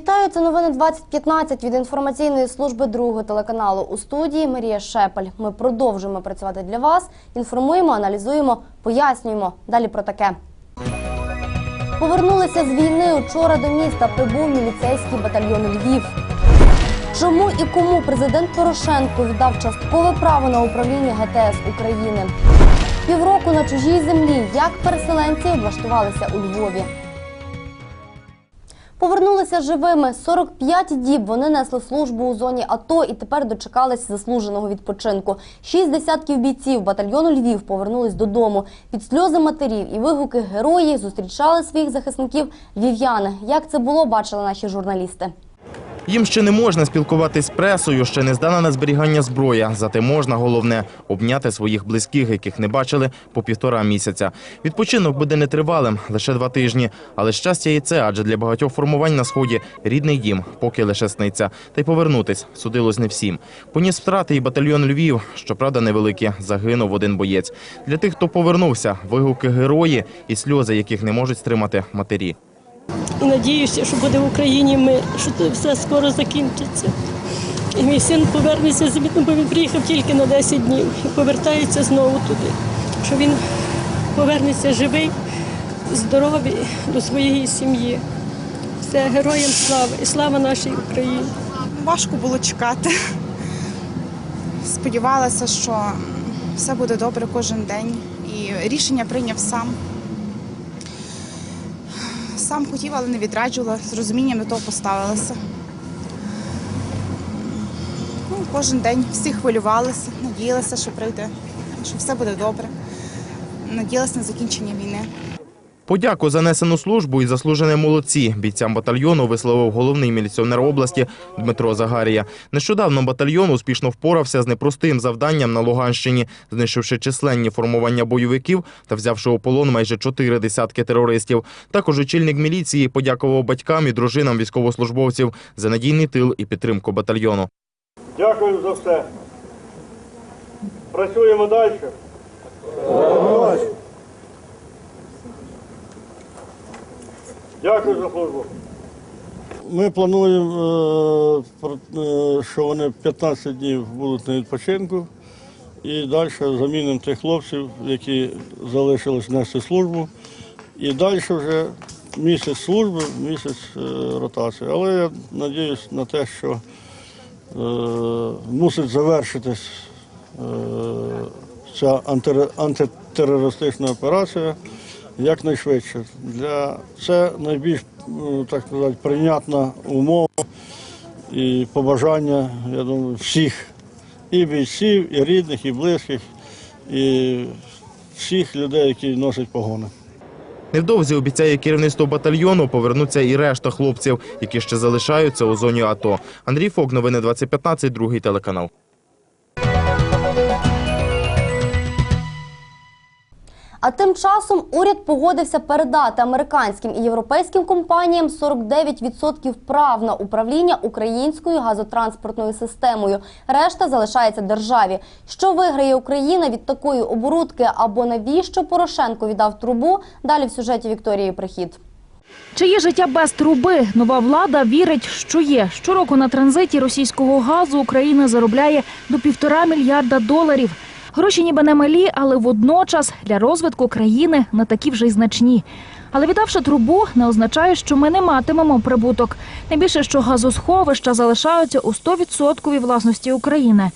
Вітаю, це новини 2015 від інформаційної служби другого телеканалу у студії Марія Шепель. Ми продовжуємо працювати для вас. Інформуємо, аналізуємо, пояснюємо. Далі про таке. Повернулися з війни. Учора до міста прибув міліцейський батальйон Львів. Чому і кому президент Порошенко віддав часткове право на управління ГТС України? Півроку на чужій землі. Як переселенці облаштувалися у Львові? Повернулися живими. 45 діб вони несли службу у зоні АТО і тепер дочекались заслуженого відпочинку. Шість десятків бійців батальйону Львів повернулись додому. Під сльози матерів і вигуки героїв зустрічали своїх захисників львів'яни. Як це було, бачили наші журналісти. Їм ще не можна спілкуватись з пресою, ще не здана на зберігання зброя. Зате можна, головне, обняти своїх близьких, яких не бачили по півтора місяця. Відпочинок буде нетривалим, лише два тижні. Але щастя і це, адже для багатьох формувань на сході рідний дім, поки лише сниться. Та й повернутись судилось не всім. Поніс втрати і батальйон Львів, щоправда, невеликі. Загинув один боєць. Для тих, хто повернувся, вигуки герої і сльози, яких не можуть стримати матері. І надіюся, що буде в Україні мир, що це все скоро закінчиться. І мій син повернеться звідти, бо він приїхав тільки на 10 днів і повертається знову туди. Що він повернеться живий, здоровий до своєї сім'ї. Все, героям слава і слава нашій Україні. Важко було чекати. Сподівалася, що все буде добре кожен день. І рішення прийняв сам. Сам хотів, але не відраджувала. З розумінням до того поставилася. Ну, кожен день всі хвилювалися, надіялися, що прийде, що все буде добре. Надіялася на закінчення війни. Подяку за несену службу і заслужені молодці бійцям батальйону висловив головний міліціонер області Дмитро Загарія. Нещодавно батальйон успішно впорався з непростим завданням на Луганщині, знищивши численні формування бойовиків та взявши у полон майже чотири десятки терористів. Також очільник міліції подякував батькам і дружинам військовослужбовців за надійний тил і підтримку батальйону. Дякую за все. Працюємо далі. Дякую за службу. Ми плануємо, е, е, що вони 15 днів будуть на відпочинку і далі замінимо тих хлопців, які залишились нести службу. І далі вже місяць служби, місяць е, ротації. Але я сподіваюся на те, що мусить завершитись ця антитерористична операція якнайшвидше. Для це найбільш ну, так сказати прийнятна умова і побажання, я думаю, всіх і бійців, і рідних, і близьких, і всіх людей, які носять погони. Невдовзі обіцяє керівництво батальйону повернуться і решта хлопців, які ще залишаються у зоні АТО. Андрій Фок, новини 2015, другий телеканал. А тим часом уряд погодився передати американським і європейським компаніям 49% прав на управління українською газотранспортною системою. Решта залишається державі. Що виграє Україна від такої оборудки або навіщо Порошенко віддав трубу? Далі в сюжеті Вікторії Прихід. Чи є життя без труби? Нова влада вірить, що є. Щороку на транзиті російського газу Україна заробляє до півтора мільярда доларів. Гроші ніби не малі, але водночас для розвитку країни не такі вже й значні. Але віддавши трубу, не означає, що ми не матимемо прибуток. Тим більше, що газосховища залишаються у 100% власності України.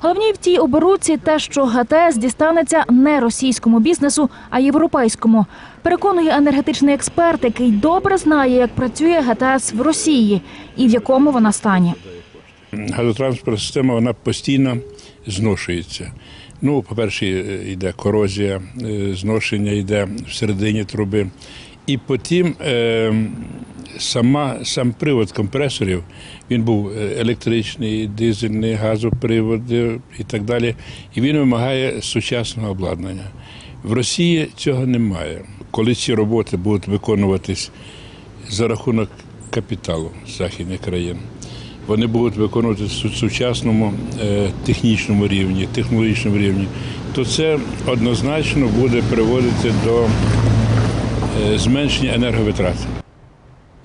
Головні в цій оборудці те, що ГТС дістанеться не російському бізнесу, а європейському. Переконує енергетичний експерт, який добре знає, як працює ГТС в Росії і в якому вона стані. газотранспортна система вона постійно зношується. Ну, по-перше, е, йде корозія, е, зношення йде всередині труби. І потім е, сама, сам привод компресорів, він був електричний, дизельний, газоприводи і так далі. І він вимагає сучасного обладнання. В Росії цього немає. Коли ці роботи будуть виконуватись за рахунок капіталу західних країн, вони будуть виконувати в сучасному е, технічному рівні, технологічному рівні, то це однозначно буде приводити до е, зменшення енерговитрат.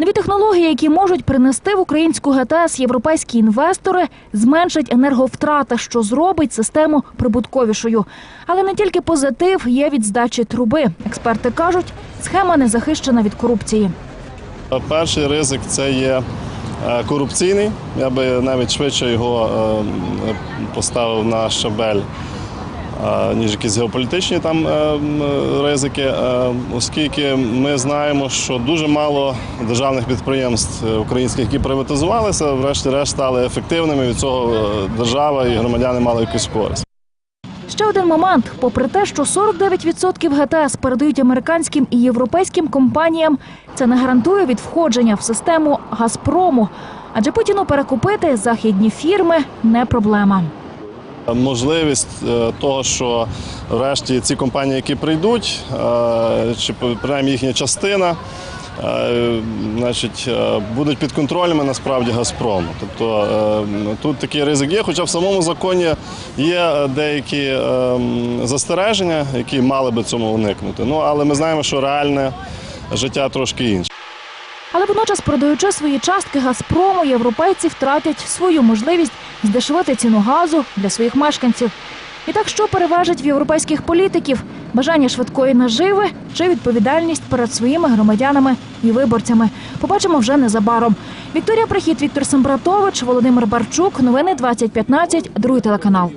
Нові технології, які можуть принести в українську ГТС європейські інвестори, зменшать енерговтрати, що зробить систему прибутковішою. Але не тільки позитив є від здачі труби. Експерти кажуть, схема не захищена від корупції. Перший ризик це є корупційний. Я би навіть швидше його е, поставив на щабель, е, ніж якісь геополітичні там е, ризики, е, оскільки ми знаємо, що дуже мало державних підприємств е, українських, які приватизувалися, врешті-решт стали ефективними. Від цього е, держава і громадяни мали якусь користь. Ще один момент: попри те, що 49% ГТС передають американським і європейським компаніям, це не гарантує від входження в систему Газпрому. Адже Путіну перекупити західні фірми не проблема. Можливість е, того, що врешті ці компанії, які прийдуть, е, чи принаймні їхня частина, значить, е, будуть під контролем насправді Газпрому. Тобто е, тут такий ризик є, хоча в самому законі є деякі е, застереження, які мали би цьому уникнути. Ну але ми знаємо, що реальне життя трошки інше. Але водночас, продаючи свої частки Газпрому, європейці втратять свою можливість здешевити ціну газу для своїх мешканців. І так що переважить в європейських політиків бажання швидкої наживи чи відповідальність перед своїми громадянами і виборцями. Побачимо вже незабаром. Вікторія Прихід, Віктор Сембратович, Володимир Барчук. Новини 2015, другий телеканал.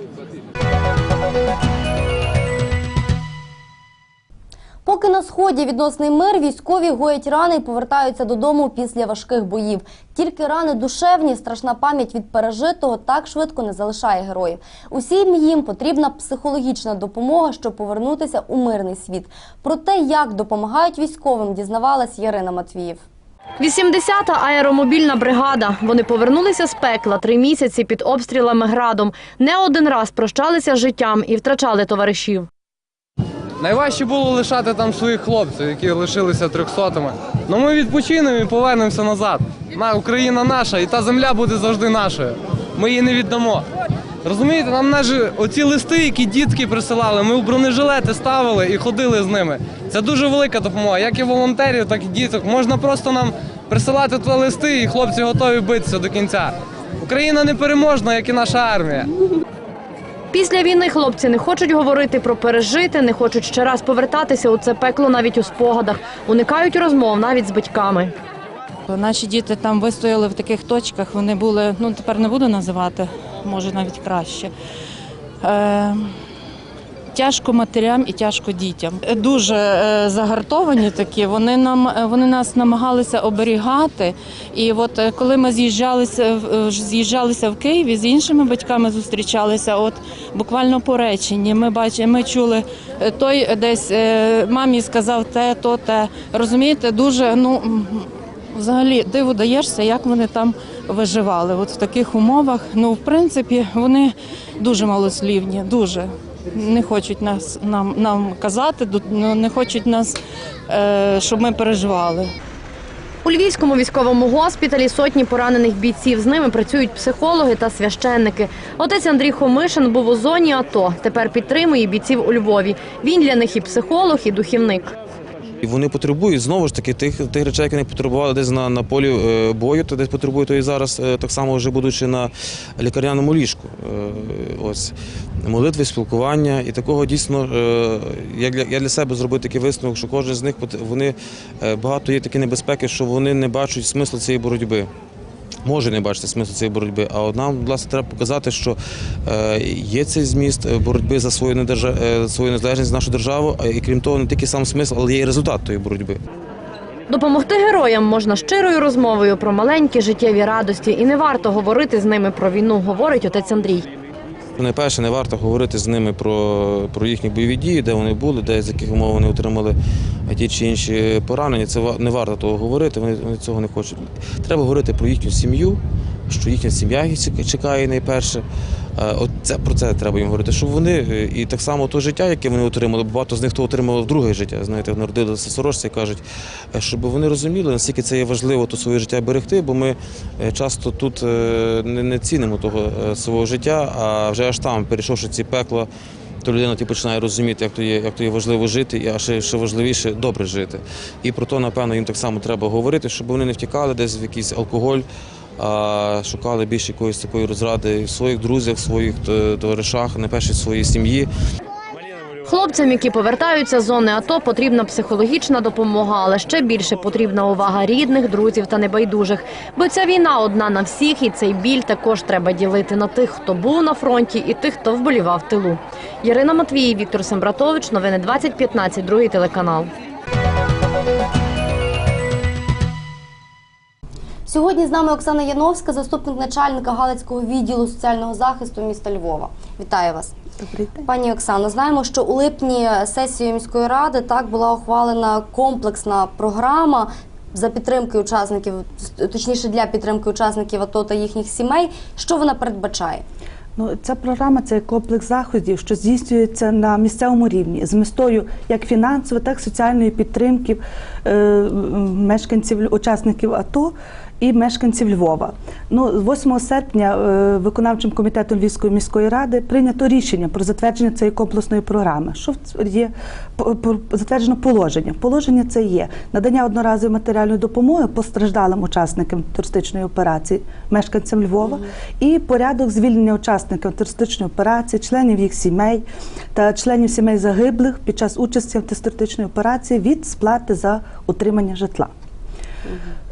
Поки на сході відносний мир, військові гоять рани і повертаються додому після важких боїв. Тільки рани душевні, страшна пам'ять від пережитого так швидко не залишає героїв. Усім їм потрібна психологічна допомога, щоб повернутися у мирний світ. Про те, як допомагають військовим, дізнавалась Ярина Матвіїв. 80-та аеромобільна бригада. Вони повернулися з пекла три місяці під обстрілами градом. Не один раз прощалися життям і втрачали товаришів. Найважче було лишати там своїх хлопців, які лишилися трьохсотими. Ну ми відпочинемо і повернемося назад. На Україна наша, і та земля буде завжди нашою. Ми її не віддамо. Розумієте, нам навіть оці листи, які дітки присилали, ми в бронежилети ставили і ходили з ними. Це дуже велика допомога, як і волонтерів, так і діток. Можна просто нам присилати туди листи, і хлопці готові битися до кінця. Україна непереможна, як і наша армія. Після війни хлопці не хочуть говорити про пережити, не хочуть ще раз повертатися у це пекло навіть у спогадах. Уникають розмов навіть з батьками. Наші діти там вистояли в таких точках, вони були, ну тепер не буду називати, може навіть краще. Е, тяжко матерям і тяжко дітям. Дуже е, загартовані такі, вони, нам, е, вони нас намагалися оберігати. І от е, коли ми з'їжджалися, е, з'їжджалися в Києві, з іншими батьками зустрічалися, от буквально по реченні, ми бачимо, ми чули, е, той десь е, мамі сказав те, то те. Розумієте, дуже, ну. Взагалі диву даєшся, як вони там виживали. От в таких умовах. Ну, в принципі, вони дуже малослівні, дуже не хочуть нас нам, нам казати, ну, не хочуть нас, е, щоб ми переживали. У Львівському військовому госпіталі сотні поранених бійців. З ними працюють психологи та священники. Отець Андрій Хомишин був у зоні АТО. Тепер підтримує бійців у Львові. Він для них і психолог, і духівник. І вони потребують знову ж таки тих, тих речей, які вони потребували десь на, на полі е, бою, то десь потребують то і зараз, е, так само вже будучи на лікарняному ліжку. Е, ось молитви, спілкування. І такого дійсно я для, я для себе зробив такий висновок, що кожен з них вони багато є такі небезпеки, що вони не бачать смислу цієї боротьби. Може не бачити смислу цієї боротьби, а нам власне треба показати, що е, є цей зміст е, боротьби за е, свою незалежність за нашу державу, і крім того, не тільки сам смисл, але є і результат тої боротьби. Допомогти героям можна щирою розмовою про маленькі життєві радості, і не варто говорити з ними про війну, говорить отець Андрій. Найперше, не варто говорити з ними про, про їхні бойові дії, де вони були, де з яких умов вони отримали ті чи інші поранення. Це не варто того говорити. Вони, вони цього не хочуть. Треба говорити про їхню сім'ю, що їхня сім'я чекає найперше. Е, От про це треба їм говорити, щоб вони е, і так само то життя, яке вони отримали, багато з них то отримало друге життя. Знаєте, народилися сорочці і кажуть, е, щоб вони розуміли, наскільки це є важливо то своє життя берегти, бо ми часто тут не, цінимо того свого життя, а вже аж там, перейшовши ці пекла, то людина ти починає розуміти, як то є, як то є важливо жити, а ще, ще важливіше добре жити. І про то, напевно, їм так само треба говорити, щоб вони не втікали десь в якийсь алкоголь, шукали більше якоїсь такої розради в своїх друзях, в своїх е, товаришах, не перше в своїй сім'ї. Хлопцям, які повертаються з зони АТО, потрібна психологічна допомога, але ще більше потрібна увага рідних, друзів та небайдужих. Бо ця війна одна на всіх, і цей біль також треба ділити на тих, хто був на фронті, і тих, хто вболівав тилу. Ярина Матвій, Віктор Сембратович, новини 2015, другий телеканал. Сьогодні з нами Оксана Яновська, заступник начальника Галицького відділу соціального захисту міста Львова. Вітаю вас. Добрий день. Пані Оксано, знаємо, що у липні сесією міської ради так була ухвалена комплексна програма за підтримки учасників, точніше для підтримки учасників АТО та їхніх сімей. Що вона передбачає? Ну, ця програма це комплекс заходів, що здійснюється на місцевому рівні з метою як фінансової, так і соціальної підтримки е, мешканців, учасників АТО і мешканців Львова. Ну, 8 серпня е, виконавчим комітетом Львівської міської ради прийнято рішення про затвердження цієї комплексної програми. Що є затверджено положення? Положення це є надання одноразової матеріальної допомоги постраждалим учасникам терористичної операції, мешканцям Львова, і порядок звільнення учасників терористичної операції, членів їх сімей та членів сімей загиблих під час участі в терористичній операції від сплати за утримання житла.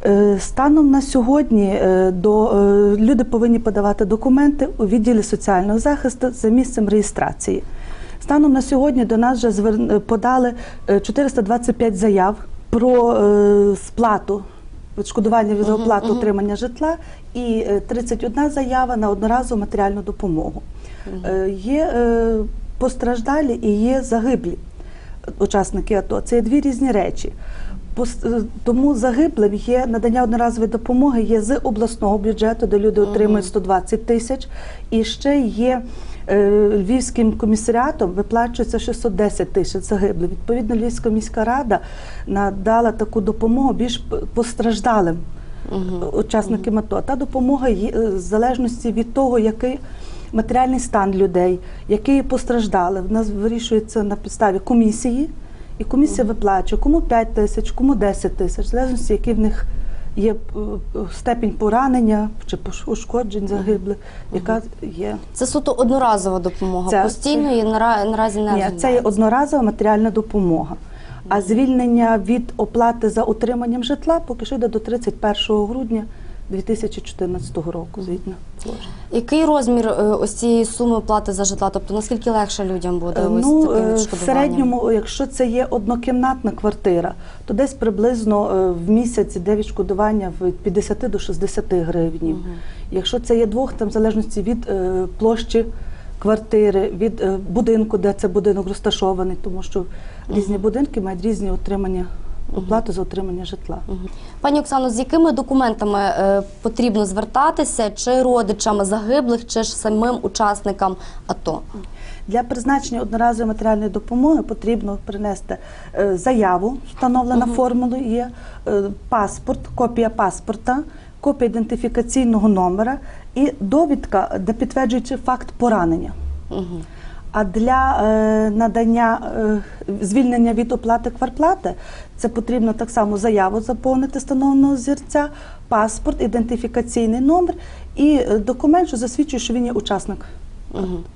Е, Станом на сьогодні е, до, е, люди повинні подавати документи у відділі соціального захисту за місцем реєстрації. Станом на сьогодні до нас вже подали е, 425 заяв про сплату відшкодування від оплату утримання житла і е, 31 заява на одноразову матеріальну допомогу. Є постраждалі і є загиблі учасники АТО. Це є дві різні речі. Е, Тому загиблим є надання одноразової допомоги є з обласного бюджету, де люди отримують 120 тисяч, і ще є е, Львівським комісаріатом виплачується 610 тисяч загиблих. Відповідно, Львівська міська рада надала таку допомогу більш постраждалим учасникам АТО. Та допомога є е, в залежності від того, який матеріальний стан людей, які постраждали. В нас вирішується на підставі комісії, і комісія виплачує кому 5 тисяч, кому 10 тисяч, в залежності, який в них є е, степінь поранення чи ушкоджень загиблих, яка є. Це суто одноразова допомога. Це- Постійної нара- наразі не Ні, це є одноразова матеріальна допомога. А звільнення від оплати за утриманням житла поки що йде до 31 грудня 2014 року. Згідно. Який розмір е, ось цієї суми оплати за житла? Тобто наскільки легше людям буде ось Ну, таким е, в середньому, якщо це є однокімнатна квартира, то десь приблизно е, в місяць йде відшкодування від 50 до 60 гривень. Якщо це є двох, там в залежності від е, площі квартири, від е, будинку, де це будинок розташований, тому що різні будинки мають різні отримання оплату за отримання житла. Пані Оксано, з якими документами е, потрібно звертатися, чи родичам загиблих, чи ж самим учасникам АТО? Для призначення одноразової матеріальної допомоги потрібно принести е, заяву, встановлена формулою є, е, паспорт, копія паспорта, копія ідентифікаційного номера і довідка, де підтверджуючи факт поранення. А для е, надання е, звільнення від оплати кварплати це потрібно так само заяву заповнити встановленого зірця, паспорт, ідентифікаційний номер і е, документ, що засвідчує, що він є учасник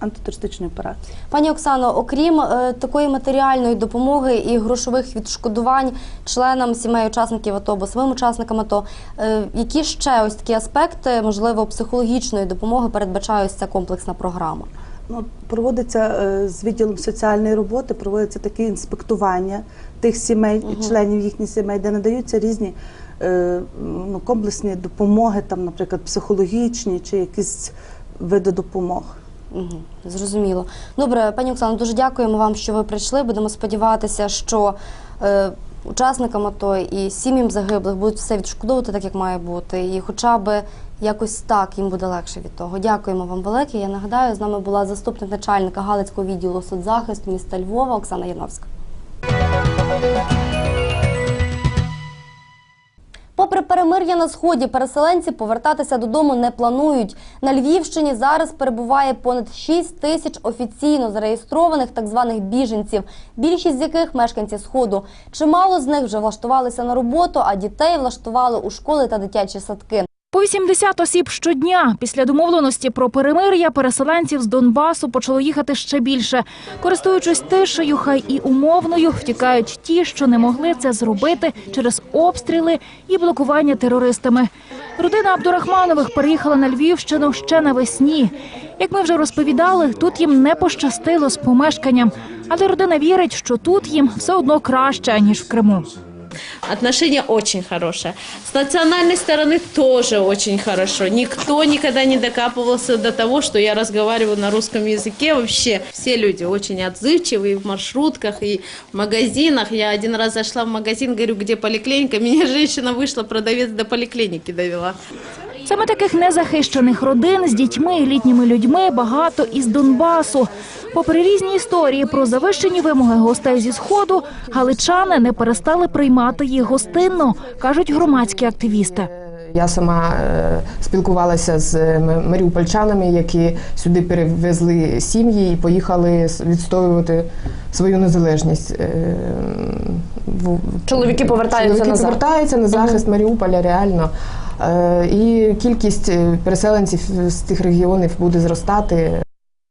антитерористичної операції. Пані Оксано, окрім е, такої матеріальної допомоги і грошових відшкодувань членам сімей учасників АТО або своїм учасникам АТО, е, які ще ось такі аспекти, можливо, психологічної допомоги передбачає ось ця комплексна програма? Ну, проводиться е, з відділом соціальної роботи, проводиться такі інспектування тих сімей, членів їхніх сімей, де надаються різні е, ну, комплексні допомоги, там, наприклад, психологічні чи якісь види допомог. Угу, зрозуміло. Добре, пані Оксано, дуже дякуємо вам, що ви прийшли. Будемо сподіватися, що е, учасникам АТО і сім'ям загиблих будуть все відшкодовувати так, як має бути. І хоча б якось так їм буде легше від того. Дякуємо вам велике. Я нагадаю, з нами була заступник начальника Галицького відділу соцзахисту міста Львова Оксана Яновська. Попри перемир'я на сході, переселенці повертатися додому не планують. На Львівщині зараз перебуває понад 6 тисяч офіційно зареєстрованих так званих біженців, більшість з яких мешканці сходу. Чимало з них вже влаштувалися на роботу, а дітей влаштували у школи та дитячі садки. По 80 осіб щодня після домовленості про перемир'я переселенців з Донбасу почало їхати ще більше. Користуючись тишею, хай і умовною, втікають ті, що не могли це зробити через обстріли і блокування терористами. Родина Абдурахманових переїхала на Львівщину ще навесні. Як ми вже розповідали, тут їм не пощастило з помешканням, але родина вірить, що тут їм все одно краще ніж в Криму. Отношение очень хорошее. С национальной стороны тоже очень хорошо. Никто никогда не докапывался до того, что я разговариваю на русском языке. Вообще все люди очень отзывчивые в маршрутках, и в магазинах. Я один раз зашла в магазин, говорю, где поликлиника. Меня женщина вышла, продавец до поликлиники довела. Саме таких незахищених родин з дітьми і літніми людьми багато із Донбасу. Попри різні історії про завищені вимоги гостей зі сходу, галичани не перестали приймати їх гостинно, кажуть громадські активісти. Я сама е, спілкувалася з маріупольчанами, які сюди перевезли сім'ї і поїхали відстоювати свою незалежність. Е, Чоловіки повертаються Чоловіки назад. повертаються на захист Маріуполя реально. Е, І кількість е, переселенців з тих регіонів буде зростати.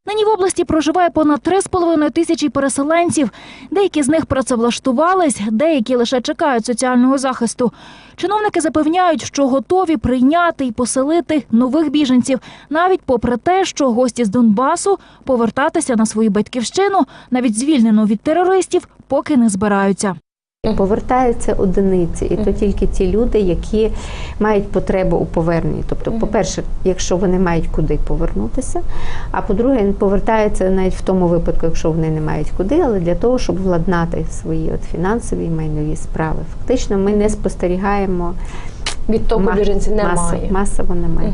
Нині в області проживає понад 3,5 тисячі переселенців. Деякі з них працевлаштувались, деякі лише чекають соціального захисту. Чиновники запевняють, що готові прийняти і поселити нових біженців, навіть попри те, що гості з Донбасу повертатися на свою батьківщину, навіть звільнену від терористів, поки не збираються. Повертаються одиниці, і то тільки ті люди, які мають потребу у поверненні. Тобто, по-перше, якщо вони мають куди повернутися, а по-друге, повертаються навіть в тому випадку, якщо вони не мають куди, але для того, щоб владнати свої от фінансові і майнові справи. Фактично, ми не спостерігаємо Відтоку біженців немає. масово, масово немає.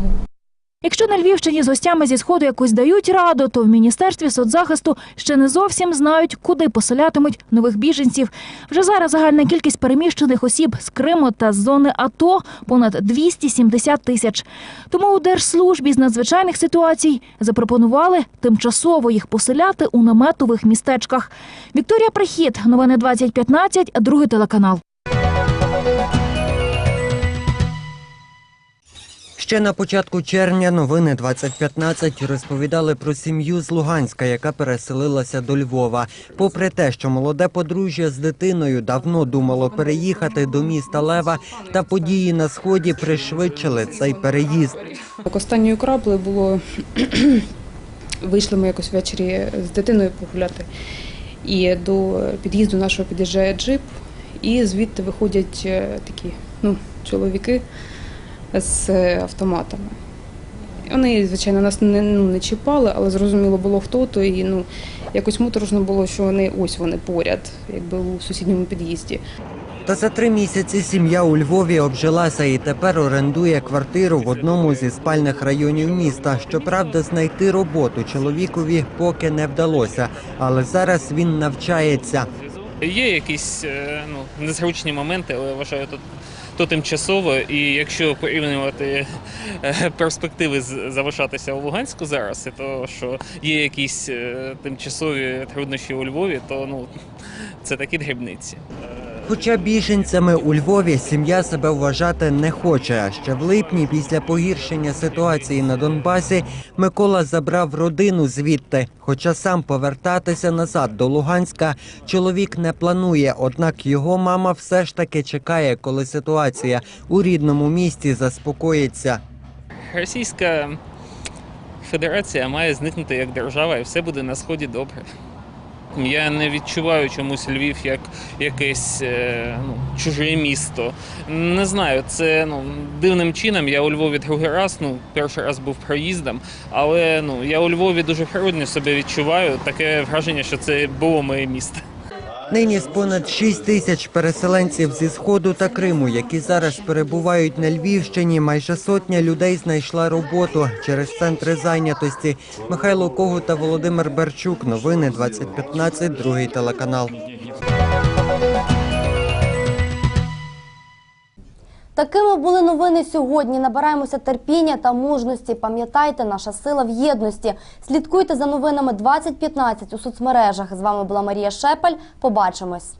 Якщо на Львівщині з гостями зі сходу якось дають раду, то в міністерстві соцзахисту ще не зовсім знають, куди поселятимуть нових біженців. Вже зараз загальна кількість переміщених осіб з Криму та з зони АТО понад 270 тисяч. Тому у держслужбі з надзвичайних ситуацій запропонували тимчасово їх поселяти у наметових містечках. Вікторія Прихід, новини 2015, другий телеканал. Ще на початку червня новини 2015 розповідали про сім'ю з Луганська, яка переселилася до Львова. Попри те, що молоде подружжя з дитиною давно думало переїхати до міста Лева, та події на сході пришвидшили цей переїзд. Останньою краплею було вийшли ми якось ввечері з дитиною погуляти. І до під'їзду нашого під'їжджає джип, і звідти виходять е, такі ну, чоловіки з автоматами. Вони, звичайно, нас не, ну, не чіпали, але зрозуміло було хто то, і ну, якось моторошно було, що вони ось вони поряд, якби у сусідньому під'їзді. Та за три місяці сім'я у Львові обжилася і тепер орендує квартиру в одному зі спальних районів міста. Щоправда, знайти роботу чоловікові поки не вдалося, але зараз він навчається. Є якісь е, ну, незручні моменти, але вважаю, то, то тимчасово. І якщо порівнювати е, перспективи залишатися у Луганську зараз, і то що є якісь е, тимчасові труднощі у Львові, то ну це такі дрібниці. Хоча біженцями у Львові сім'я себе вважати не хоче. Ще в липні, після погіршення ситуації на Донбасі, Микола забрав родину звідти. Хоча сам повертатися назад до Луганська чоловік не планує. Однак його мама все ж таки чекає, коли ситуація у рідному місті заспокоїться. Російська Федерація має зникнути як держава, і все буде на сході добре. Я не відчуваю чомусь Львів як якесь е, ну, чуже місто. Не знаю, це ну, дивним чином. Я у Львові другий раз, ну, перший раз був проїздом, але ну, я у Львові дуже природно себе відчуваю. Таке враження, що це було моє місто. Нині з понад 6 тисяч переселенців зі сходу та Криму, які зараз перебувають на Львівщині, майже сотня людей знайшла роботу через центри зайнятості. Михайло Когут та Володимир Берчук. Новини 2015, другий телеканал. Такими були новини сьогодні. Набираємося терпіння та мужності. Пам'ятайте, наша сила в єдності. Слідкуйте за новинами 2015 у соцмережах. З вами була Марія Шепель. Побачимось.